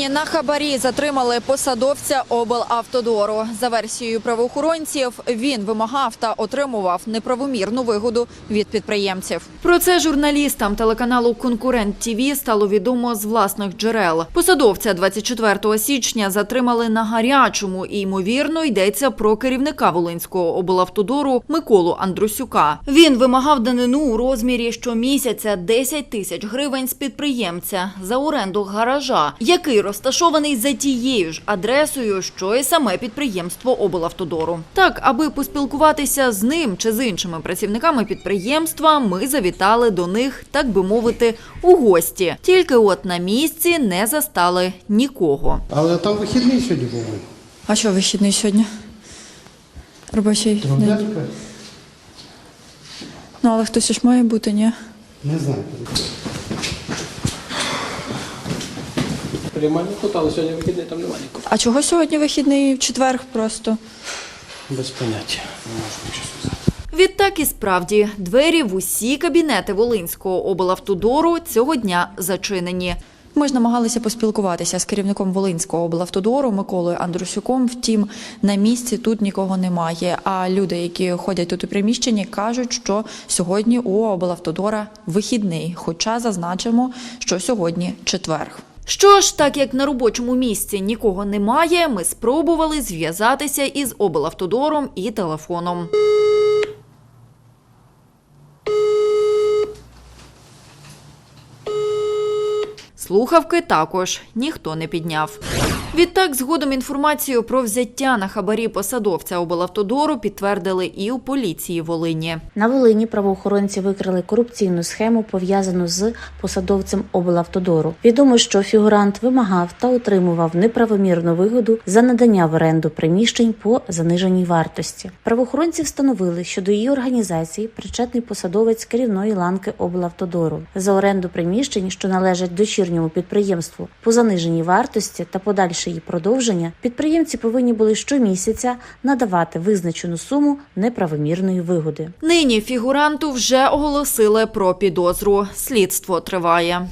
Нині на хабарі затримали посадовця облавтодору. За версією правоохоронців, він вимагав та отримував неправомірну вигоду від підприємців. Про це журналістам телеканалу Конкурент ТІВІ стало відомо з власних джерел. Посадовця 24 січня затримали на гарячому і ймовірно йдеться про керівника Волинського облавтодору Миколу Андрусюка. Він вимагав данину у розмірі щомісяця 10 тисяч гривень з підприємця за оренду гаража, який розташований за тією ж адресою, що і саме підприємство облавтодору. Так, аби поспілкуватися з ним чи з іншими працівниками підприємства, ми завітали до них, так би мовити, у гості. Тільки от на місці не застали нікого. Але там вихідний сьогодні був. А що вихідний сьогодні? Робочий Трудяшка? Ну, але хтось ж має бути, ні? Не знаю. Приймальні тут, але сьогодні вихідний там немає нікого. А чого сьогодні вихідний в четвер просто? Без поняття. Не можу нічого сказати. Відтак і справді двері в усі кабінети Волинського облавтодору цього дня зачинені. Ми ж намагалися поспілкуватися з керівником Волинського облавтодору Миколою Андрусюком. Втім, на місці тут нікого немає. А люди, які ходять тут у приміщенні, кажуть, що сьогодні у облавтодора вихідний. Хоча зазначимо, що сьогодні четверг. Що ж, так як на робочому місці нікого немає, ми спробували зв'язатися із облавтодором і телефоном. Слухавки також ніхто не підняв. Відтак, згодом інформацію про взяття на хабарі посадовця облавтодору підтвердили і у поліції Волині. На Волині правоохоронці викрили корупційну схему, пов'язану з посадовцем облавтодору. Відомо, що фігурант вимагав та отримував неправомірну вигоду за надання в оренду приміщень по заниженій вартості. Правоохоронці встановили, що до її організації причетний посадовець керівної ланки облавтодору за оренду приміщень, що належать дочірньому підприємству, по заниженій вартості та подальше її продовження. Підприємці повинні були щомісяця надавати визначену суму неправомірної вигоди. Нині фігуранту вже оголосили про підозру. Слідство триває.